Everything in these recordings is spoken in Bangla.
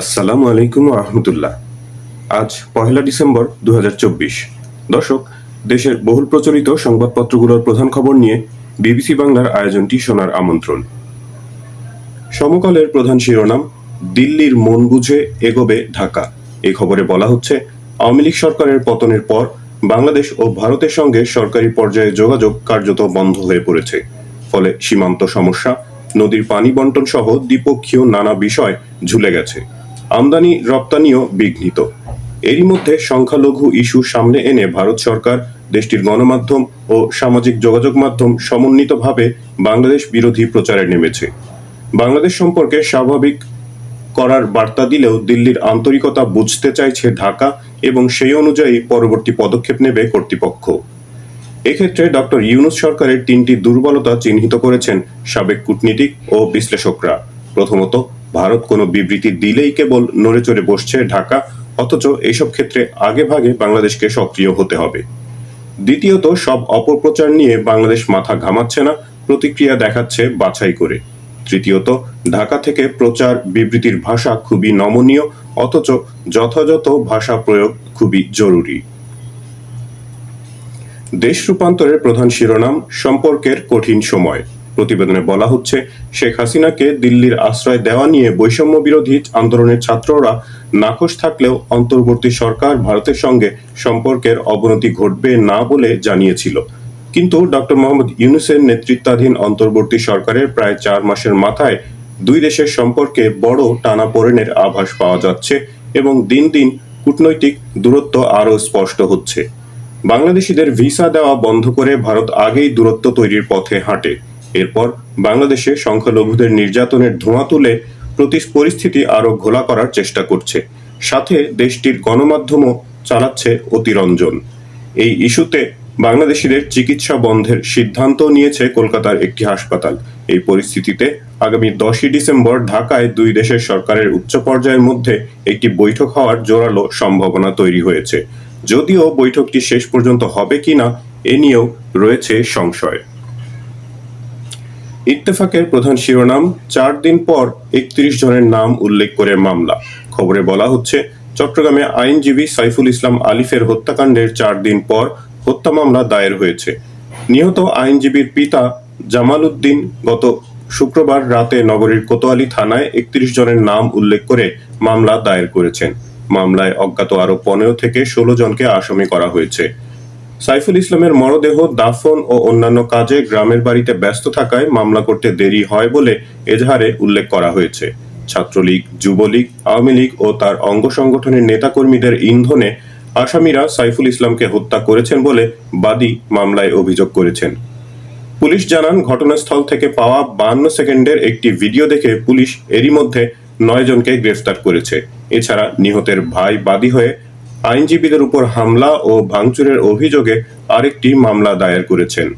আসসালামু আলাইকুম রহমতুল্লাহ। আজ পহেলা ডিসেম্বর দু দর্শক, দেশের বহুল প্রচলিত সংবাদপত্রগুলোর প্রধান খবর নিয়ে বিবিসি বাংলার আয়োজনটি শোনার আমন্ত্রণ। সমকালের প্রধান শিরোনাম, দিল্লির মন বুঝে এগোবে ঢাকা। এই খবরে বলা হচ্ছে, আওয়ামী লীগ সরকারের পতনের পর বাংলাদেশ ও ভারতের সঙ্গে সরকারি পর্যায়ে যোগাযোগ কার্যত বন্ধ হয়ে পড়েছে। ফলে সীমান্ত সমস্যা, নদীর পানি বন্টন সহ দ্বিপক্ষীয় নানা বিষয় ঝুলে গেছে। আমদানি রপ্তানিও বিঘ্নিত। এরই মধ্যে সংখ্যালঘু ইস্যু সামনে এনে ভারত সরকার দেশটির গণমাধ্যম ও সামাজিক যোগাযোগ মাধ্যম সমন্বিতভাবে বাংলাদেশ বিরোধী প্রচারে নেমেছে। বাংলাদেশ সম্পর্কে স্বাভাবিক করার বার্তা দিলেও দিল্লির আন্তরিকতা বুঝতে চাইছে ঢাকা এবং সেই অনুযায়ী পরবর্তী পদক্ষেপ নেবে কর্তৃপক্ষ। এক্ষেত্রে ডক্টর ইউনুস সরকারের তিনটি দুর্বলতা চিহ্নিত করেছেন সাবেক কূটনীতিক ও বিশ্লেষকরা। প্রথমত ভারত কোনো বিবৃতি দিলেই কেবল নড়ে চড়ে বসছে ঢাকা, অথচ এইসব ক্ষেত্রে আগে ভাগে বাংলাদেশকে সক্রিয় হতে হবে। দ্বিতীয়ত, সব অপপ্রচার নিয়ে বাংলাদেশ মাথা ঘামাচ্ছে না, প্রতিক্রিয়া দেখাচ্ছে বাছাই করে। তৃতীয়ত, ঢাকা থেকে প্রচার বিবৃতির ভাষা খুবই নমনীয়, অথচ যথাযথ ভাষা প্রয়োগ খুবই জরুরি। দেশ রূপান্তরের প্রধান শিরোনাম, সম্পর্কের কঠিন সময়। প্রতিবেদনে বলা হচ্ছে, শেখ হাসিনাকে দিল্লির আশ্রয় দেওয়া নিয়ে বৈষম্য বিরোধী আন্দোলনের ছাত্ররা নাকশ থাকলেও অন্তর্বর্তী সরকার ভারতের সঙ্গে সম্পর্কের অবনতি ঘটবে না বলে জানিয়েছিল। কিন্তু ডক্টর মোহাম্মদ ইউনুসের নেতৃত্বাধীন অন্তর্বর্তী সরকারের প্রায় চার মাসের মাথায় দুই দেশের সম্পর্কে বড় টানাপোড়েনের আভাস পাওয়া যাচ্ছে এবং দিন দিন কূটনৈতিক দূরত্ব আরও স্পষ্ট হচ্ছে। বাংলাদেশিদের ভিসা দেওয়া বন্ধ করে ভারত আগেই দূরত্ব তৈরির পথে হাঁটে। এরপর বাংলাদেশে সংখ্যালঘুদের নির্যাতনের ধোঁয়া তুলে প্রতি পরিস্থিতি আরও ঘোলা করার চেষ্টা করছে। সাথে দেশটির গণমাধ্যমও চালাচ্ছে অতিরঞ্জন। এই ইস্যুতে বাংলাদেশিদের চিকিৎসা বন্ধের সিদ্ধান্ত নিয়েছে কলকাতার একটি হাসপাতাল। এই পরিস্থিতিতে আগামী দশই ডিসেম্বর ঢাকায় দুই দেশের সরকারের উচ্চ পর্যায়ের মধ্যে একটি বৈঠক হওয়ার জোরালো সম্ভাবনা তৈরি হয়েছে। যদিও বৈঠকটি শেষ পর্যন্ত হবে কিনা, এ নিয়েও রয়েছে সংশয়। ইত্তেফাকের প্রধান শিরোনাম চার দিন পর একত্রিশ জনের নাম উল্লেখ করে মামলা। খবরে বলা হচ্ছে, চট্টগ্রামে আইনজীবী সাইফুল ইসলাম আলিফের হত্যাকাণ্ডের চার দিন পর হত্যা মামলা দায়ের হয়েছে। নিহত আইনজীবীর পিতা জামাল উদ্দিন গত শুক্রবার রাতে নগরীর কোতোয়ালি থানায় একত্রিশ জনের নাম উল্লেখ করে মামলা দায়ের করেছেন। মামলায় অজ্ঞাত আরও পনেরো থেকে ষোলো জনকে আসামি করা হয়েছে। সাইফুল ইসলামের মরদেহ দাফন ও অন্যান্য কাজে গ্রামের বাড়িতে ব্যস্ত থাকায় মামলা করতে দেরি হয় বলে এজাহারে উল্লেখ করা হয়েছে। ছাত্রলীগ, যুবলীগ, আওয়ামী লীগ ও তার অঙ্গ সংগঠনের নেতাকর্মীদের ইন্ধনে আসামিরা সাইফুল ইসলামকে হত্যা করেছেন বলে বাদী মামলায় অভিযোগ করেছেন। পুলিশ জানান, ঘটনাস্থল থেকে পাওয়া বান্ন সেকেন্ডের একটি ভিডিও দেখে পুলিশ এরই মধ্যে নয় জনকে গ্রেফতার করেছে। এছাড়া নিহতের ভাই বাদী হয়ে আইনজীবীদের উপর হামলা ও ভাঙচুরের অভিযোগে আরেকটি মামলা দায়ের করেছেন।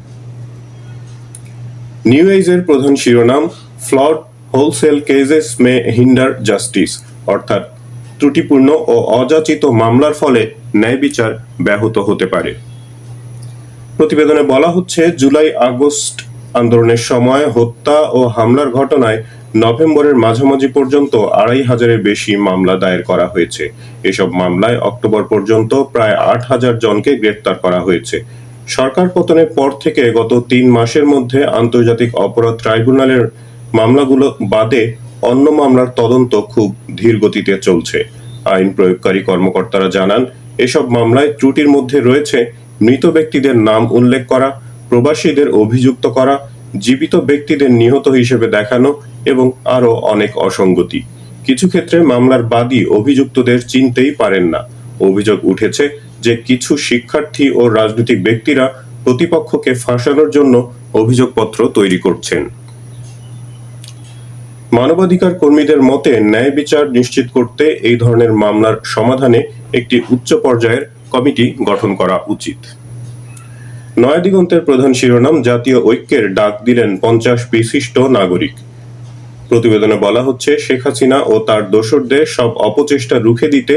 নিউ এজের প্রধান শিরোনাম, flawed wholesale cases may hinder justice, অর্থাৎ ত্রুটিপূর্ণ ও অযাচিত মামলার ফলে ন্যায় বিচার ব্যাহত হতে পারে। প্রতিবেদনে বলা হচ্ছে, জুলাই আগস্ট আন্দোলনের সময় হত্যা ও হামলার ঘটনায় নভেম্বরের মাঝামাঝি পর্যন্ত আড়াই হাজারের বেশি মামলা দায়ের করা হয়েছে। এসব মামলায় অক্টোবর পর্যন্ত প্রায় আট হাজার জনকে গ্রেপ্তার করা হয়েছে। সরকার পতনের পর থেকে গত তিন মাসের মধ্যে আন্তর্জাতিক অপরাধ ট্রাইব্যুনালের মামলাগুলো বাদে অন্য মামলার তদন্ত খুব ধীর গতিতে চলছে। আইন প্রয়োগকারী কর্মকর্তারা জানান, এসব মামলায় ত্রুটির মধ্যে রয়েছে মৃত ব্যক্তিদের নাম উল্লেখ করা, প্রবাসীদের অভিযুক্ত করা জীবিত ব্যক্তিদের নিহত হিসেবে দেখানো এবং আরও অনেক অসঙ্গতি। কিছু ক্ষেত্রে মামলার বাদী অভিযুক্তদের চিনতেই পারেন না। অভিযোগ উঠেছে যে কিছু শিক্ষার্থী ও রাজনৈতিক ব্যক্তিরা প্রতিপক্ষকে ফাঁসানোর জন্য অভিযোগপত্র তৈরি করছেন। মানবাধিকার কর্মীদের মতে ন্যায় বিচার নিশ্চিত করতে এই ধরনের মামলার সমাধানে একটি উচ্চ পর্যায়ের কমিটি গঠন করা উচিত। নয়াদিগন্তের প্রধান শিরোনাম, জাতীয় ঐক্যের ডাক দিলেন পঞ্চাশ বিশিষ্ট নাগরিক। প্রতিবেদনে বলা হচ্ছে, শেখ হাসিনা ও তার দোসরদের সব অপচেষ্টা রুখে দিতে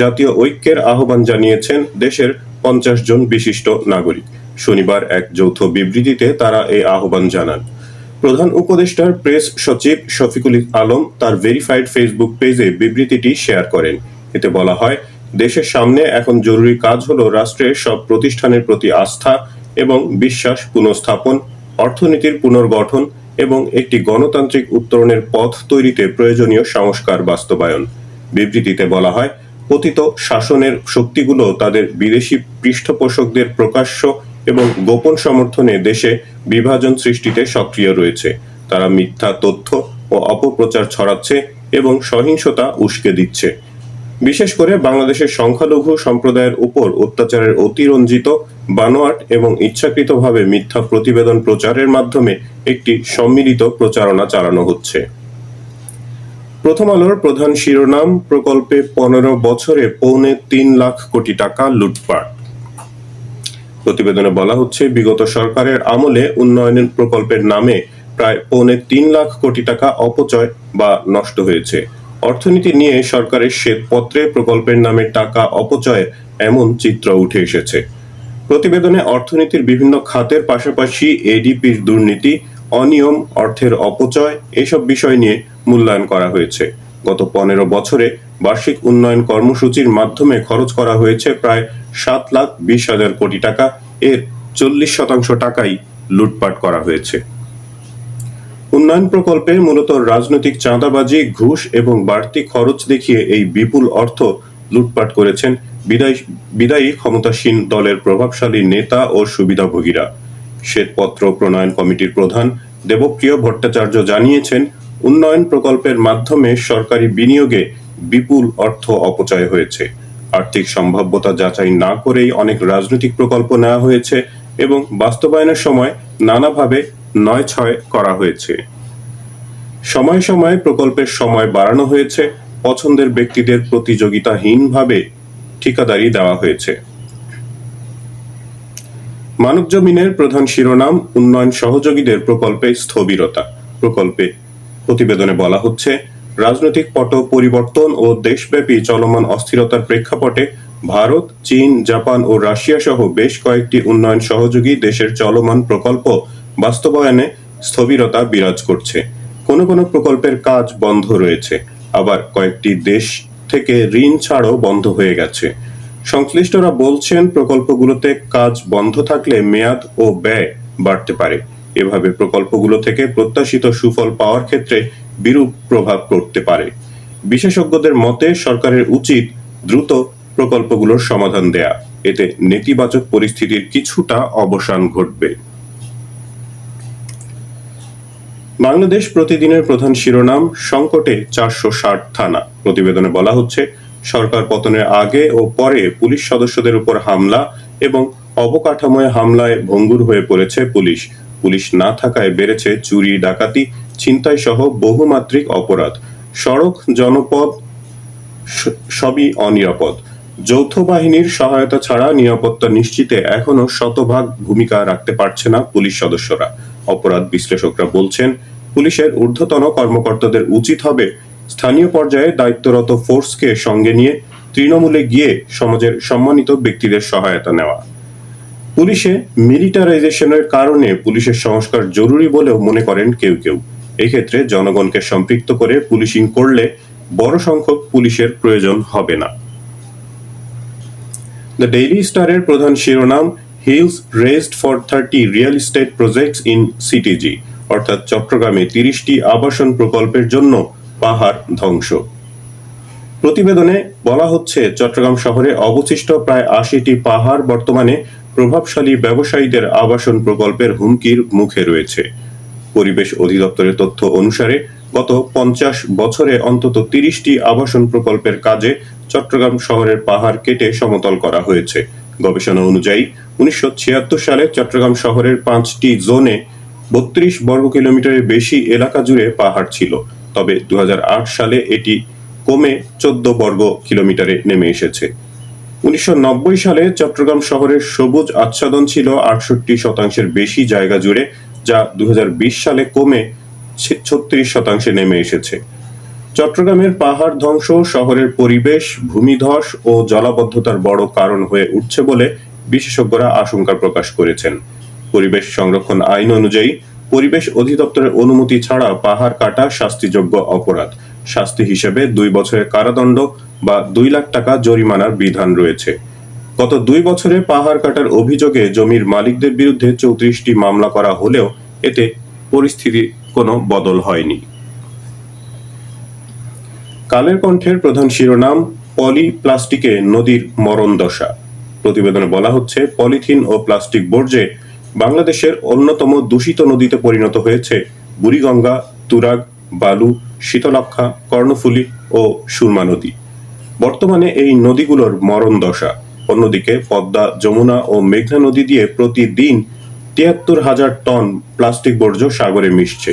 জাতীয় ঐক্যের আহ্বান জানিয়েছেন দেশের পঞ্চাশ জন বিশিষ্ট নাগরিক। শনিবার এক যৌথ বিবৃতিতে তারা এই আহ্বান জানান। প্রধান উপদেষ্টার প্রেস সচিব শফিকুল আলম তার ভেরিফাইড ফেসবুক পেজে বিবৃতিটি শেয়ার করেন। এতে বলা হয়, দেশের সামনে এখন জরুরি কাজ হলো রাষ্ট্রের সব প্রতিষ্ঠানের প্রতি আস্থা এবং বিশ্বাস পুনঃস্থাপন, অর্থনীতির পুনর্গঠন এবং একটি গণতান্ত্রিক উত্তরণের পথ তৈরিতে প্রয়োজনীয় সংস্কার বাস্তবায়ন। বিবৃতিতে বলা হয় পতিত শাসনের শক্তিগুলো তাদের বিদেশি পৃষ্ঠপোষকদের প্রকাশ্য এবং গোপন সমর্থনে দেশে বিভাজন সৃষ্টিতে সক্রিয় রয়েছে। তারা মিথ্যা তথ্য ও অপপ্রচার ছড়াচ্ছে এবং সহিংসতা উস্কে দিচ্ছে। বিশেষ করে বাংলাদেশের সংখ্যালঘু সম্প্রদায়ের উপর অত্যাচারের অতিরঞ্জিত, বানোয়াট এবং ইচ্ছাকৃতভাবে মিথ্যা প্রতিবেদন প্রচারের মাধ্যমে একটি সম্মিলিত প্রচারণা চালানো হচ্ছে। প্রথম আলোর প্রধান শিরোনাম, প্রকল্পে পনেরো বছরে পৌনে তিন লাখ কোটি টাকা লুটপাট। প্রতিবেদনে বলা হচ্ছে, বিগত সরকারের আমলে উন্নয়নের প্রকল্পের নামে প্রায় পৌনে তিন লাখ কোটি টাকা অপচয় বা নষ্ট হয়েছে। অর্থনীতি নিয়ে সরকারের শ্বেতপত্রে প্রকল্পের নামে টাকা অপচয় এমন চিত্র উঠে এসেছে। প্রতিবেদনে অর্থনীতির বিভিন্ন খাতের পাশাপাশি এডিপির দুর্নীতি, অনিয়ম, অর্থের অপচয় এসব বিষয় নিয়ে মূল্যায়ন করা হয়েছে। গত পনেরো বছরে বার্ষিক উন্নয়ন কর্মসূচির মাধ্যমে খরচ করা হয়েছে প্রায় সাত লাখ বিশ হাজার কোটি টাকা। এর চল্লিশ শতাংশ টাকাই লুটপাট করা হয়েছে। উন্নয়ন প্রকল্পে মূলত রাজনৈতিক চাঁদাবাজি, ঘুষ এবং বাড়তি খরচ দেখিয়ে এই বিপুল অর্থ লুটপাট করেছেন বিদায়ী বিদায়ী ক্ষমতাসীন দলের প্রভাবশালী নেতা ও সুবিধাভোগীরা। শ্বেতপত্র প্রণয়ন কমিটির প্রধান দেবপ্রিয় ভট্টাচার্য জানিয়েছেন, উন্নয়ন প্রকল্পের মাধ্যমে সরকারি বিনিয়োগে বিপুল অর্থ অপচয় হয়েছে। আর্থিক সম্ভাব্যতা যাচাই না করেই অনেক রাজনৈতিক প্রকল্প নেওয়া হয়েছে এবং বাস্তবায়নের সময় নানাভাবে নয় ছয় করা হয়েছে। সময় সময় প্রকল্পের সময় বাড়ানো হয়েছে। পছন্দের ব্যক্তিদের প্রতিযোগিতাহীনভাবে ঠিকাদারি দেওয়া হয়েছে। মানব জমিনের প্রধান শিরোনাম, উন্নয়ন সহযোগীদের প্রকল্পে স্থবিরতা। প্রকল্পে প্রতিবেদনে বলা হচ্ছে, রাজনৈতিক পট পরিবর্তন ও দেশব্যাপী চলমান অস্থিরতার প্রেক্ষাপটে ভারত, চীন, জাপান ও রাশিয়া সহ বেশ কয়েকটি উন্নয়ন সহযোগী দেশের চলমান প্রকল্প বাস্তবায়নে স্থবিরতা বিরাজ করছে। কোনো কোনো প্রকল্পের কাজ বন্ধ রয়েছে। আবার কয়েকটি দেশ থেকে ঋণ ছাড়ও বন্ধ হয়ে গেছে। সংশ্লিষ্টরা বলছেন, প্রকল্পগুলোতে কাজ বন্ধ থাকলে মেয়াদ ও ব্যয় বাড়তে পারে। এভাবে প্রকল্পগুলো থেকে প্রত্যাশিত সুফল পাওয়ার ক্ষেত্রে বিরূপ প্রভাব পড়তে পারে। বিশেষজ্ঞদের মতে, সরকারের উচিত দ্রুত প্রকল্পগুলোর সমাধান দেয়া। এতে নেতিবাচক পরিস্থিতির কিছুটা অবসান ঘটবে। বাংলাদেশ প্রতিদিনের প্রধান শিরোনাম, সংকটে চারশো ষাট থানা। প্রতিবেদনে বলা হচ্ছে, সরকার পতনের আগে ও পরে পুলিশ সদস্যদের উপর হামলা এবং অবকাঠামোয় হামলায় ভঙ্গুর হয়ে পড়েছে পুলিশ। পুলিশ না থাকায় বেড়েছে চুরি, ডাকাতি ছিনতাই সহ বহুমাত্রিক অপরাধ। সড়ক, জনপদ সবই অনিরাপদ। যৌথ বাহিনীর সহায়তা ছাড়া নিরাপত্তা নিশ্চিতে এখনও শতভাগ ভূমিকা রাখতে পারছে না পুলিশ সদস্যরা। অপরাধ বিশ্লেষকরা বলছেন, পুলিশের ঊর্ধ্বতন কর্মকর্তাদের উচিত হবে স্থানীয় পর্যায়ে দায়িত্বরত ফোর্সকে সঙ্গে নিয়ে তৃণমূলে গিয়ে সমাজের সম্মানিত ব্যক্তিদের সহায়তা নেওয়া। পুলিশে মিলিটারাইজেশনের কারণে পুলিশের সংস্কার জরুরি বলেও মনে করেন কেউ কেউ। এক্ষেত্রে জনগণকে সম্পৃক্ত করে পুলিশিং করলে বড় সংখ্যক পুলিশের প্রয়োজন হবে না। দ্য ডেইলি স্টারের প্রধান শিরোনাম hills raised for thirty real estate projects in CTG অর্থাৎ চট্টগ্রামে তিরিশটি আবাসন প্রকল্পের জন্য পাহাড় ধ্বংস। প্রতিবেদনে বলা হচ্ছে, চট্টগ্রাম শহরে অবশিষ্ট প্রায় আশিটি পাহাড় বর্তমানে প্রভাবশালী ব্যবসায়ীদের আবাসন প্রকল্পের হুমকির মুখে রয়েছে। পরিবেশ অধিদপ্তরের তথ্য অনুসারে, গত পঞ্চাশ বছরে অন্তত তিরিশটি আবাসন প্রকল্পের কাজে চট্টগ্রাম শহরের পাহাড় কেটে সমতল করা হয়েছে। গবেষণা অনুযায়ী, উনিশশো ছিয়াত্তর সালে চট্টগ্রাম শহরের পাঁচটি জোনে বত্রিশ বর্গ কিলোমিটারের বেশি এলাকা জুড়ে পাহাড় ছিল। তবে দুহাজার আট সালে এটি কমে চোদ্দ বর্গ কিলোমিটারে নেমে এসেছে। উনিশশো নব্বই সালে চট্টগ্রাম শহরের সবুজ আচ্ছাদন ছিল আটষট্টি শতাংশের বেশি জায়গা জুড়ে, যা দু হাজার বিশ সালে কমে ছত্রিশ শতাংশে নেমে এসেছে। চট্টগ্রামের পাহাড় ধ্বংস, শহরের পরিবেশ, ভূমিধস ও জলাবদ্ধতার বড় কারণ হয়ে উঠছে বলে বিশেষজ্ঞরা আশঙ্কা প্রকাশ করেছেন। পরিবেশ সংরক্ষণ আইন অনুযায়ী পরিবেশ অধিদপ্তরের অনুমতি ছাড়া পাহাড় কাটা শাস্তিযোগ্য অপরাধ। শাস্তি হিসেবে দুই বছরের কারাদণ্ড বা দুই লাখ টাকা জরিমানার বিধান রয়েছে। গত দুই বছরে পাহাড় কাটার অভিযোগে জমির মালিকদের বিরুদ্ধে চৌত্রিশটি মামলা করা হলেও এতে পরিস্থিতি কোনো বদল হয়নি। কালের কণ্ঠের প্রধান শিরোনাম পলি প্লাস্টিকে নদীর মরণ দশা। প্রতিবেদনে বলা হচ্ছে, পলিথিন ও প্লাস্টিক বর্জ্যে বাংলাদেশের অন্যতম দূষিত নদীতে পরিণত হয়েছে বুড়িগঙ্গা, তুরাগ, বালু শীতলক্ষা কর্ণফুলী ও সুরমা নদী। বর্তমানে এই নদীগুলোর মরণ দশা। অন্যদিকে পদ্মা, যমুনা ও মেঘনা নদী দিয়ে প্রতিদিন তিয়াত্তর হাজার টন প্লাস্টিক বর্জ্য সাগরে মিশছে।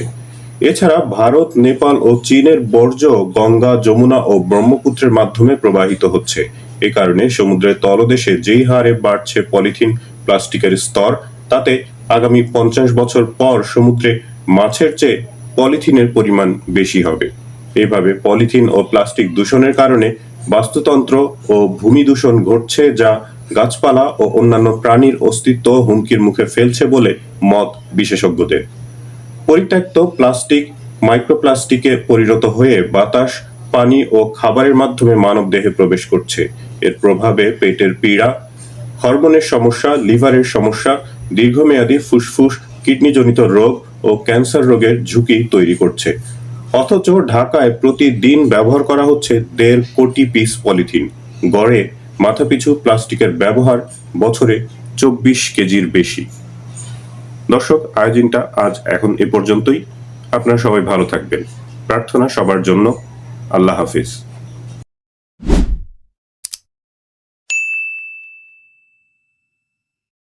এছাড়া ভারত, নেপাল ও চীনের বর্জ্য, গঙ্গা, যমুনা ও ব্রহ্মপুত্রের মাধ্যমে প্রবাহিত হচ্ছে। এ কারণে সমুদ্রের তলদেশে যেই হারে বাড়ছে পলিথিন, প্লাস্টিকের স্তর, তাতে আগামী পঞ্চাশ বছর পর সমুদ্রে মাছের চেয়ে পলিথিনের পরিমাণ বেশি হবে। এভাবে পলিথিন ও প্লাস্টিক দূষণের কারণে বাস্তুতন্ত্র ও ভূমি দূষণ ঘটছে যা গাছপালা ও অন্যান্য প্রাণীর অস্তিত্ব হুমকির মুখে ফেলছে বলে মত বিশেষজ্ঞদের। পরিত্যক্ত প্লাস্টিক মাইক্রোপ্লাস্টিকে পরিণত হয়ে বাতাস, পানি ও খাবারের মাধ্যমে মানবদেহে প্রবেশ করছে। এর প্রভাবে পেটের পীড়া, হরমোনের সমস্যা, লিভারের সমস্যা, দীর্ঘমেয়াদী ফুসফুস, কিডনিজনিত রোগ ও ক্যান্সার রোগের ঝুঁকি তৈরি করছে। অথচ ঢাকায় প্রতিদিন ব্যবহার করা হচ্ছে দেড় কোটি পিস পলিথিন। গড়ে মাথাপিছু প্লাস্টিকের ব্যবহার বছরে চব্বিশ কেজির বেশি। দর্শক, আয়োজনটা আজ এখন এ পর্যন্তই। আপনারা সবাই ভালো থাকবেন। প্রার্থনা সবার জন্য। আল্লাহ হাফিজ।